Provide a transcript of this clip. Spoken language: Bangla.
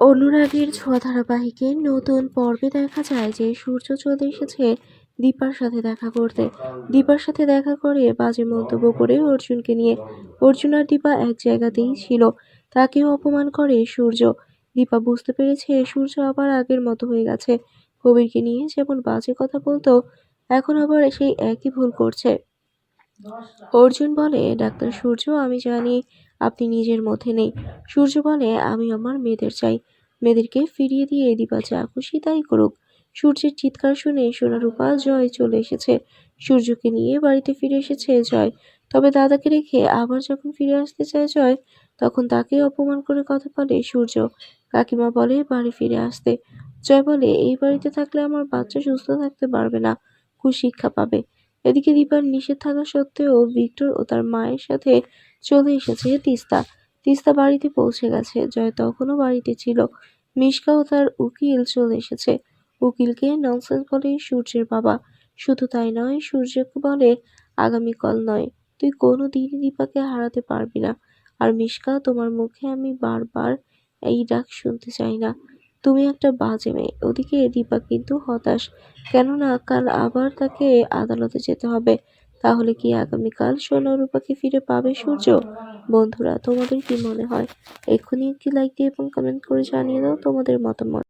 অনুরাগের ছোঁয়া ধারাবাহিকের নতুন পর্বে দেখা যায় যে সূর্য চলে এসেছে দীপার সাথে দেখা করতে। দীপার সাথে দেখা করে বাজে মন্তব্য করে অর্জুনকে নিয়ে। অর্জুন আর দীপা এক জায়গাতেই ছিল। তাকেও অপমান করে সূর্য। দীপা বুঝতে পেরেছে সূর্য আবার আগের মতো হয়ে গেছে। কবিরকে নিয়ে যেমন বাজে কথা বলতো, এখন আবার সেই একই ভুল করছে। অর্জুন বলে, ডাক্তার সূর্য, আমি জানি আপনি নিজের মধ্যে নেই। সূর্য বলে, আমি আমার মেয়েদের চাই। মেয়েদেরকে ফিরিয়ে দিয়ে দিবা যা খুশি তাই করুক। সূর্যের চিৎকার শুনে সোনারূপা জয় চলে এসেছে। সূর্যকে নিয়ে বাড়িতে ফিরে এসেছে জয়। তবে দাদাকে রেখে আবার যখন ফিরে আসতে চায় জয়, তখন তাকে অপমান করে কথা বলে সূর্য। কাকিমা বলে, বাড়ি ফিরে আসতে। জয় বলে, এই বাড়িতে থাকলে আমার বাচ্চা সুস্থ থাকতে পারবে না। কুশিক্ষা পাবে। এদিকে দীপার নিষেধ থাকা সত্ত্বেও ভিক্টর ও তার মায়ের সাথে চলে এসেছে তিস্তা। তিস্তা বাড়িতে পৌঁছে গেছে। জয় তখনও বাড়িতে ছিল। মিশকা ও তার উকিল চলে এসেছে। উকিলকে ননসেন্স বলে সূর্যের বাবা। শুধু তাই নয়, সূর্যকে বলে আগামীকাল নয়। তুই কোনো দিনই দীপাকে হারাতে পারবি না। আর মিশকা, তোমার মুখে আমি বারবার এই ডাক শুনতে চাই না। তুমি একটা বাজে মেয়ে। ওদিকে দীপা কিন্তু হতাশ। কেননা কাল আবার তাকে আদালতে যেতে হবে। তাহলে কি আগামীকাল সোনা রূপাকে ফিরে পাবে সূর্য? বন্ধুরা, তোমাদের কি মনে হয়? এক্ষুনি একটি লাইক দিয়ে এবং কমেন্ট করে জানিয়ে দাও তোমাদের মতামত।